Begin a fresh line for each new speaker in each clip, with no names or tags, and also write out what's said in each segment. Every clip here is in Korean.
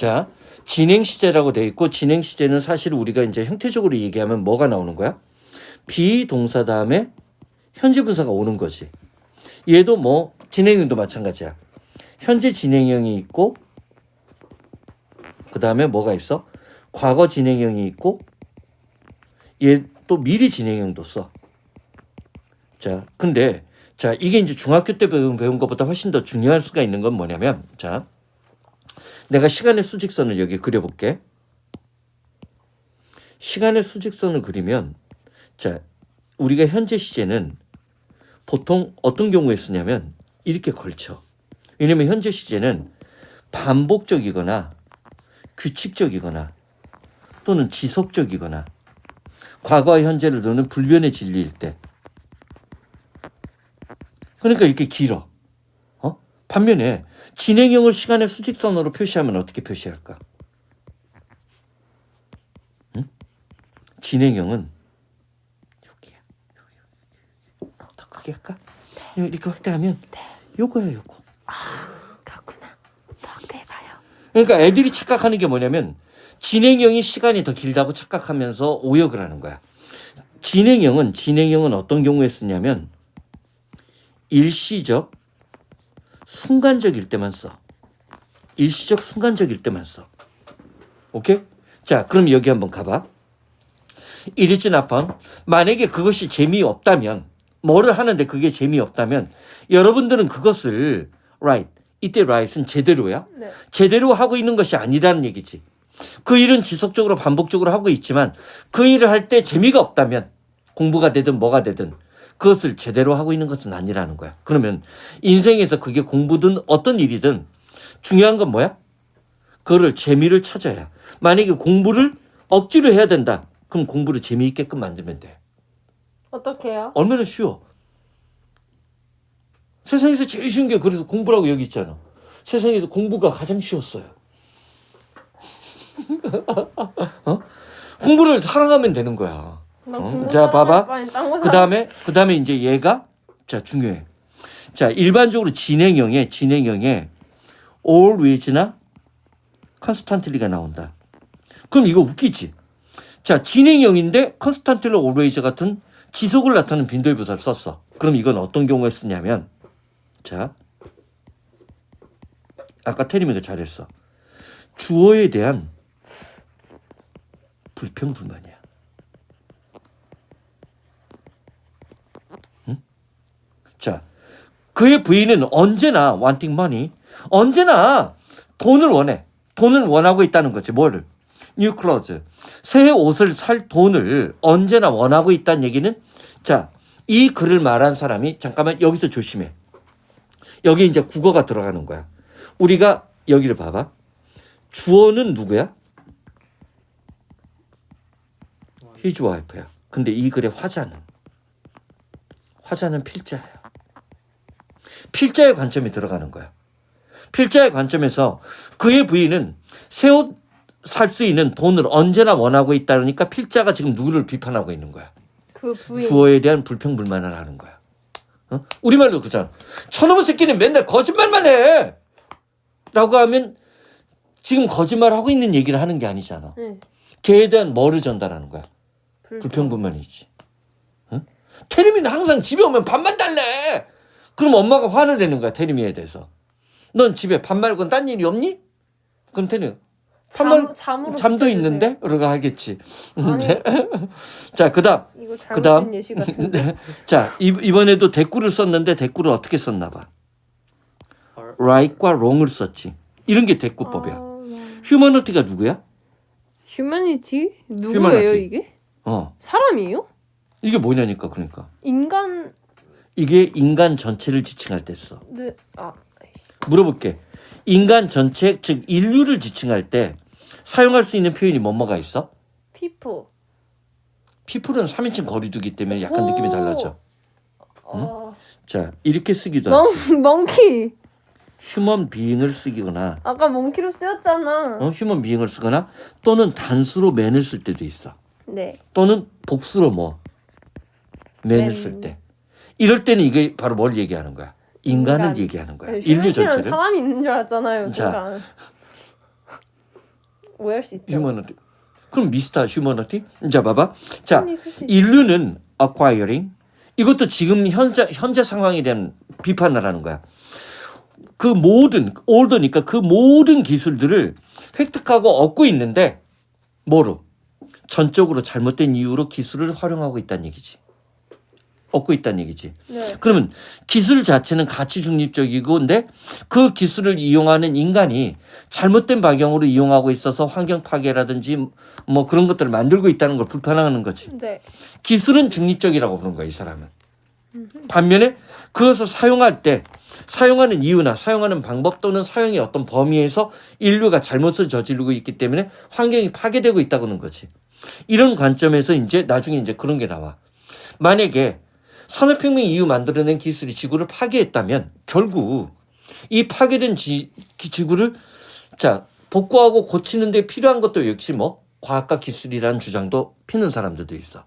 자, 진행 시제라고 돼 있고 진행 시제는 사실 우리가 이제 형태적으로 얘기하면 뭐가 나오는 거야? 비동사 다음에 현재 분사가 오는 거지. 얘도 뭐 진행형도 마찬가지야. 현재 진행형이 있고 그 다음에 뭐가 있어? 과거 진행형이 있고 얘 또 미리 진행형도 써. 자, 근데 자 이게 이제 중학교 때 배운, 배운 것보다 훨씬 더 중요할 수가 있는 건 뭐냐면 자 내가 시간의 수직선을 여기 그려볼게. 시간의 수직선을 그리면 자 우리가 현재 시제는 보통 어떤 경우에 쓰냐면 이렇게 걸쳐. 왜냐면 현재 시제는 반복적이거나 규칙적이거나 또는 지속적이거나 과거와 현재를 두는 불변의 진리일 때. 그러니까 이렇게 길어. 어? 반면에 진행형을 시간의 수직선으로 표시하면 어떻게 표시할까? 응? 진행형은 여기야. 여기, 여기. 더 크게 할까? 이렇게 확대하면 요거야 요거.
그렇구나. 더 확대해봐요.
그러니까 애들이 착각하는 게 뭐냐면 진행형이 시간이 더 길다고 착각하면서 오역을 하는 거야. 진행형은 진행형은 어떤 경우에 쓰냐면 일시적 순간적일 때만 써. 일시적 순간적일 때만 써. 오케이? 자, 그럼 여기 한번 가봐. 이리진 아파. 만약에 그것이 재미없다면 뭐를 하는데 그게 재미없다면 여러분들은 그것을 right 이때 right은 제대로야.
네.
제대로 하고 있는 것이 아니라는 얘기지. 그 일은 지속적으로 반복적으로 하고 있지만 그 일을 할 때 재미가 없다면 공부가 되든 뭐가 되든 그것을 제대로 하고 있는 것은 아니라는 거야. 그러면 인생에서 그게 공부든 어떤 일이든 중요한 건 뭐야? 그거를 재미를 찾아야. 만약에 공부를 억지로 해야 된다. 그럼 공부를 재미있게끔 만들면 돼.
어떻게요?
얼마나 쉬워. 세상에서 제일 쉬운 게 그래서 공부라고 여기 있잖아. 세상에서 공부가 가장 쉬웠어요. 어? 공부를 사랑하면 되는 거야.
나
어? 자, 봐봐. 그 다음에, 그 다음에 이제 얘가, 자, 중요해. 자, 일반적으로 진행형에, 진행형에 always나 constantly가 나온다. 그럼 이거 웃기지? 자, 진행형인데 constantly, always 같은 지속을 나타내는 빈도의 부사를 썼어. 그럼 이건 어떤 경우에 쓰냐면, 자, 아까 테리미가 잘했어. 주어에 대한 불평불만이야. 자, 그의 부인은 언제나 wanting money, 언제나 돈을 원해. 돈을 원하고 있다는 거지. 뭐를? new clothes. 새 옷을 살 돈을 언제나 원하고 있다는 얘기는 자, 이 글을 말한 사람이 잠깐만 여기서 조심해. 여기 이제 국어가 들어가는 거야. 우리가 여기를 봐봐. 주어는 누구야? his wife야. 근데 이 글의 화자는 화자는 필자예요. 필자의 관점이 들어가는 거야. 필자의 관점에서 그의 부인은 새 옷 살 수 있는 돈을 언제나 원하고 있다니까 필자가 지금 누구를 비판하고 있는 거야.
그 부인.
주어에 대한 불평불만을 하는 거야. 어? 우리말로 그잖아. 저놈의 새끼는 맨날 거짓말만 해. 라고 하면 지금 거짓말하고 있는 얘기를 하는 게 아니잖아.
네.
걔에 대한 뭐를 전달하는 거야?
불.
불평불만이지. 어? 테리미는 항상 집에 오면 밥만 달래. 그럼 엄마가 화를 내는 거야 테리미에 대해서. 넌 집에 밥 말고는 딴 일이 없니? 그럼 테리 밥 말,
잠, 잠으로
잠도
붙여주세요.
있는데? 그러고 하겠지. 자, 그 다음. 그 다음.
예시 같은데.
자, 이- 이번에도 대꾸를 썼는데 대꾸를 어떻게 썼나 봐. right과 wrong을 썼지. 이런 게 대꾸법이야.
아,
휴머니티가 누구야?
휴머니티? 누구예요
휴머니티.
이게?
어.
사람이에요?
이게 뭐냐니까 그러니까.
인간
이게 인간 전체를 지칭할 때 써.
네. 아
물어볼게. 인간 전체 즉 인류를 지칭할 때 사용할 수 있는 표현이 뭐뭐가 있어?
피포.
피플은 3인칭 거리두기 때문에 약간 느낌이
오.
달라져.
어.
자, 이렇게 쓰기도 하고
멍 멍키.
휴먼 비잉을 쓰기거나
아까 멍키로 쓰였잖아.
어? 휴먼 비잉을 쓰거나 또는 단수로 맨을 쓸 때도 있어.
네.
또는 복수로 뭐 맨을
맨.
쓸 때. 이럴 때는 이게 바로 뭘 얘기하는 거야? 인간을
인간.
얘기하는 거야.
네,
인류 전체를.
사람이 있는 줄 알았잖아요.
자.
오해할 수 있죠.
휴머니티. 그럼 미스터 휴머니티? 자 봐봐. 자
있죠.
인류는 acquiring 이것도 지금 현재 현재 상황에 대한 비판을 하는 거야. 그 모든 올드니까 그 모든 기술들을 획득하고 얻고 있는데 뭐로 전적으로 잘못된 이유로 기술을 활용하고 있다는 얘기지. 얻고 있다는 얘기지.
네.
그러면 기술 자체는 가치 중립적이고 근데 그 기술을 이용하는 인간이 잘못된 방향으로 이용하고 있어서 환경 파괴라든지 뭐 그런 것들을 만들고 있다는 걸 불편해하는 거지.
네.
기술은 중립적이라고 보는 거야, 이 사람은. 반면에 그것을 사용할 때 사용하는 이유나 사용하는 방법 또는 사용의 어떤 범위에서 인류가 잘못을 저지르고 있기 때문에 환경이 파괴되고 있다고는 거지. 이런 관점에서 이제 나중에 이제 그런 게 나와. 만약에 산업혁명 이후 만들어낸 기술이 지구를 파괴했다면 결국 이 파괴된 지, 기- 지구를 자 복구하고 고치는 데 필요한 것도 역시 뭐 과학과 기술이라는 주장도 피는 사람들도 있어.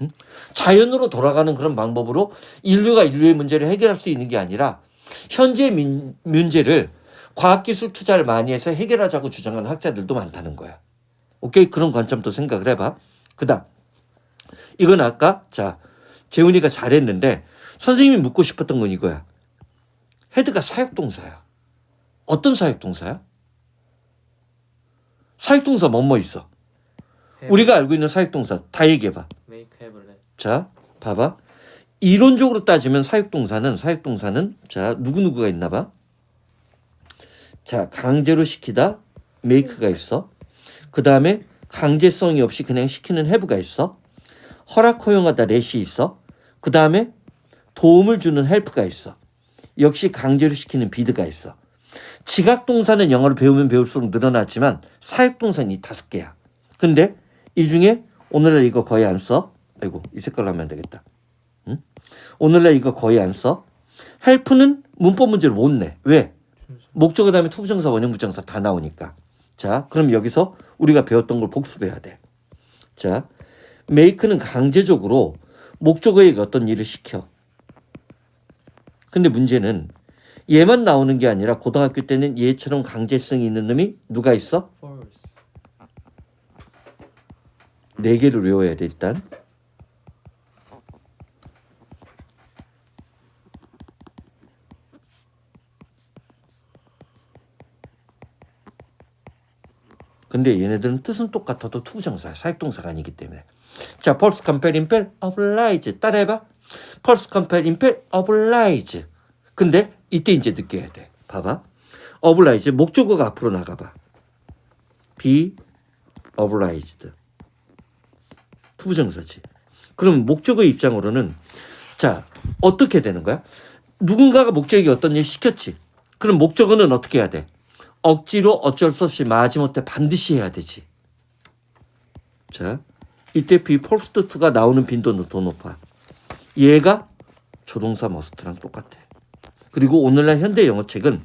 응? 자연으로 돌아가는 그런 방법으로 인류가 인류의 문제를 해결할 수 있는 게 아니라 현재 민, 문제를 과학기술 투자를 많이 해서 해결하자고 주장하는 학자들도 많다는 거야. 오케이 그런 관점도 생각을 해봐. 그다음 이건 아까 자 재훈이가 잘했는데 선생님이 묻고 싶었던 건 이거야. 헤드가 사역동사야. 어떤 사역동사야? 사역동사 뭐뭐 있어? 우리가 알고 있는 사역동사 다 얘기해봐.
make have let
자, 봐봐. 이론적으로 따지면 사역동사는 사역동사는 자 누구 누구가 있나 봐. 자 강제로 시키다 make가 있어. 그 다음에 강제성이 없이 그냥 시키는 have가 있어. 허락 허용하다 let이 있어. 그 다음에 도움을 주는 help가 있어. 역시 강제로 시키는 비드가 있어. 지각동사는 영어를 배우면 배울수록 늘어났지만 사역동사는 이 다섯 개야. 근데 이 중에 오늘날 이거 거의 안 써. 아이고 이 색깔로 하면 안 되겠다. 응? 오늘날 이거 거의 안 써. 헬프는 문법 문제를 못 내. 왜? 목적어 다음에 투부정사 원형부정사 다 나오니까. 자, 그럼 여기서 우리가 배웠던 걸 복습해야 돼. 자, 메이크는 강제적으로 목적어에게 어떤 일을 시켜. 근데 문제는 얘만 나오는 게 아니라 고등학교 때는 얘처럼 강제성이 있는 놈이 누가 있어? 네 개를 외워야 돼 일단. 근데 얘네들은 뜻은 똑같아도 투부정사야. 사역동사가 아니기 때문에. 자, false compel impel oblige 따라해봐. false compel impel oblige. 근데 이때 이제 느껴야 돼. 봐봐. oblige 목적어가 앞으로 나가봐. be obliged. 투부정사지. 그럼 목적의 입장으로는 자 어떻게 되는 거야? 누군가가 목적에게 어떤 일 시켰지. 그럼 목적어는 어떻게 해야 돼? 억지로 어쩔 수 없이 마지못해 반드시 해야 되지. 자 이때 be forced to가 나오는 빈도는 더 높아. 얘가 조동사 머스트랑 똑같아. 그리고 오늘날 현대 영어책은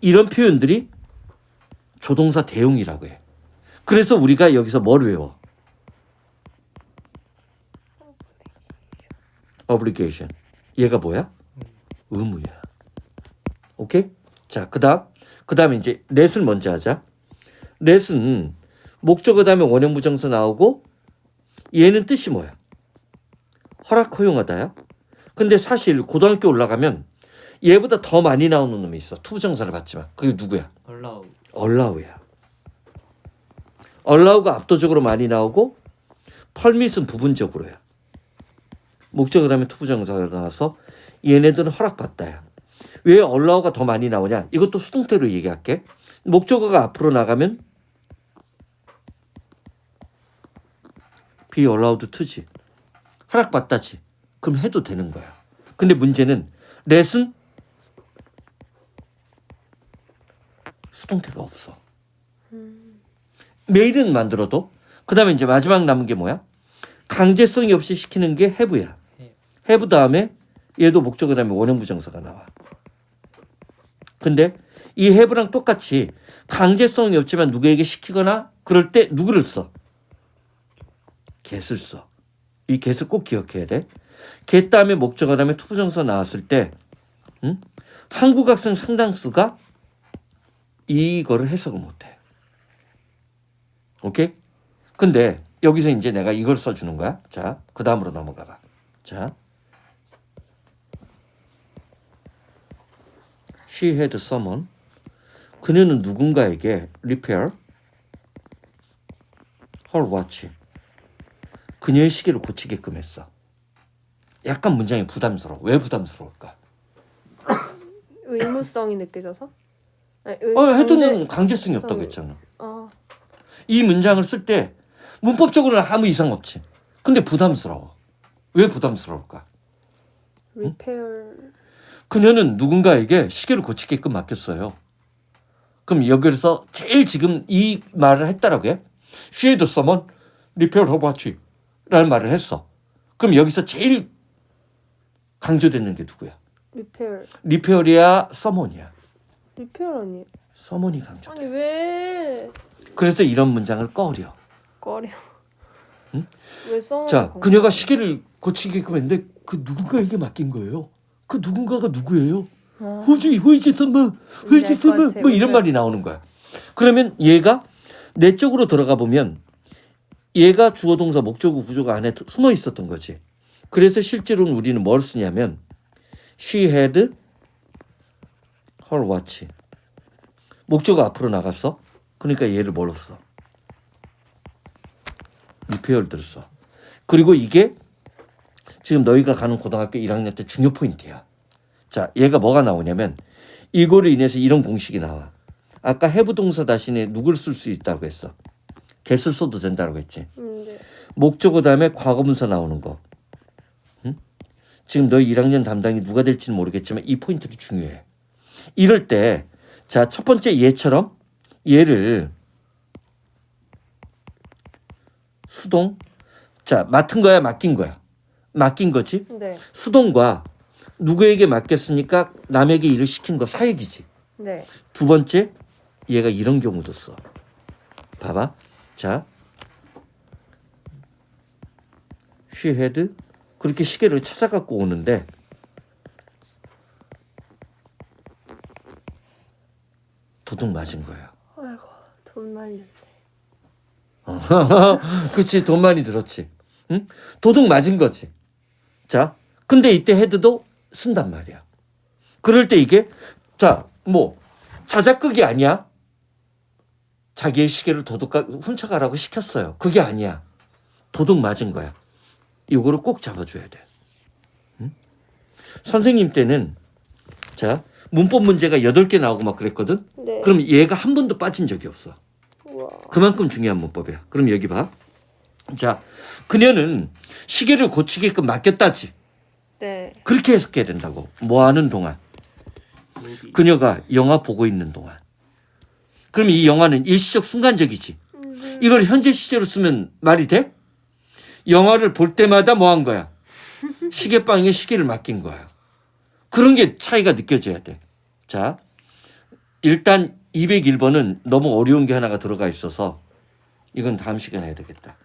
이런 표현들이 조동사 대용이라고 해. 그래서 우리가 여기서 뭘 외워? obligation. 얘가 뭐야? 의무야. 오케이? 자, 그다음 그 다음에 이제 let을 먼저 하자. let은 목적어 다음에 원형 부정사 나오고 얘는 뜻이 뭐야? 허락 허용하다야. 근데 사실 고등학교 올라가면 얘보다 더 많이 나오는 놈이 있어. 투부정사를 받지만 그게 누구야?
allow
얼라우야. 얼라우가 압도적으로 많이 나오고 펄밋은 부분적으로야. 목적어 다음에 투부정사가 나와서 얘네들은 허락받다야. 왜 얼라우가 더 많이 나오냐? 이것도 수동 태로 얘기할게. 목적어가 앞으로 나가면 be allowed to지. 허락받다지. 그럼 해도 되는 거야. 근데 문제는 let은 수동태가 없어. 메일은 만들어도 그 다음에 이제 마지막 남은 게 뭐야? 강제성이 없이 시키는 게 have야.
have
have 다음에 얘도 목적어 다음에 원형 부정사가 나와. 근데 이 have랑 똑같이 강제성이 없지만 누구에게 시키거나 그럴 때 누구를 써? get을 써. 이 get을 꼭 기억해야 돼. get 다음에 목적어 다음에 투부정사 나왔을 때 응? 한국 학생 상당수가 이거를 해석을 못해. 오케이? 근데 여기서 이제 내가 이걸 써주는 거야. 자, 그 다음으로 넘어가 봐. 자. She had someone. 그녀는 누군가에게 repair her watch. 그녀의 시계를 고치게끔 했어. 약간 문장이 부담스러워. 왜 부담스러울까?
의무성이 느껴져서? 아니, 의,
어, 헤드는
강제-
강제성이 없다고 했잖아.
아,
이 문장을 쓸 때 문법적으로는 아무 이상 없지. 근데 부담스러워. 왜 부담스러울까?
repair.
그녀는 누군가에게 시계를 고치게끔 맡겼어요. 그럼 여기서 제일 지금 이 말을 했다라고 해? She had someone repair her watch 라는 말을 했어. 그럼 여기서 제일 강조되는 게 누구야?
repair.
리페어리야 서머니야.
repair 아니?
서머니 강조.
아니 왜
그래서 이런 문장을 꺼려.
꺼려? 왜 써?
자, 그녀가 시계를 고치게끔 했는데 그 누군가에게 맡긴 거예요. 그 누군가가 누구예요?
아,
호지 호이지 선마
알것
선마 뭐 이런 말이 나오는 거야. 그러면 얘가 내 쪽으로 들어가 보면 얘가 주어 동사 목적어 구조가 안에 숨어 있었던 거지. 그래서 실제로는 우리는 뭘 쓰냐면 she had her watch. 목적어 앞으로 나갔어. 그러니까 얘를 뭘로 써? 리페어를 써. 그리고 이게 지금 너희가 가는 고등학교 1학년 때 중요 포인트야. 자, 얘가 뭐가 나오냐면 이거로 인해서 이런 공식이 나와. 아까 해부 동사 대신에 누굴 쓸 수 있다고 했어. 개를 써도 된다고 했지.
음, 네.
목적어 다음에 과거분사 나오는 거. 응? 지금 너희 1학년 담당이 누가 될지는 모르겠지만 이 포인트도 중요해. 이럴 때, 자, 첫 번째 얘처럼 얘를 수동, 자, 맡은 거야, 맡긴 거야. 맡긴 거지.
네.
수동과 누구에게 맡겼으니까 남에게 일을 시킨 거 사역이지.
네.
두 번째, 얘가 이런 경우도 써. 봐봐. 자. she had 그렇게 시계를 찾아갖고 오는데 도둑 맞은 거야.
아이고 돈 말렸네.
그치 돈 많이 들었지. 응? 도둑 맞은 거지. 자, 근데 이때 헤드도 쓴단 말이야. 그럴 때 이게 자, 뭐 자작극이 아니야. 자기의 시계를 도둑 훔쳐가라고 시켰어요. 그게 아니야. 도둑 맞은 거야. 이거를 꼭 잡아줘야 돼. 응? 선생님 때는 자 문법 문제가 8개 나오고 막 그랬거든.
네.
그럼 얘가 한 번도 빠진 적이 없어.
우와.
그만큼 중요한 문법이야. 그럼 여기 봐. 자, 그녀는 시계를 고치게끔 맡겼다지.
네.
그렇게 해석해야 된다고. 뭐 하는 동안. 그녀가 영화 보고 있는 동안. 그럼 이 영화는 일시적 순간적이지. 이걸 현재 시제로 쓰면 말이 돼? 영화를 볼 때마다 뭐 한 거야? 시계방에 시계를 맡긴 거야. 그런 게 차이가 느껴져야 돼. 자, 일단 201번은 너무 어려운 게 하나가 들어가 있어서 이건 다음 시간에 해야 되겠다.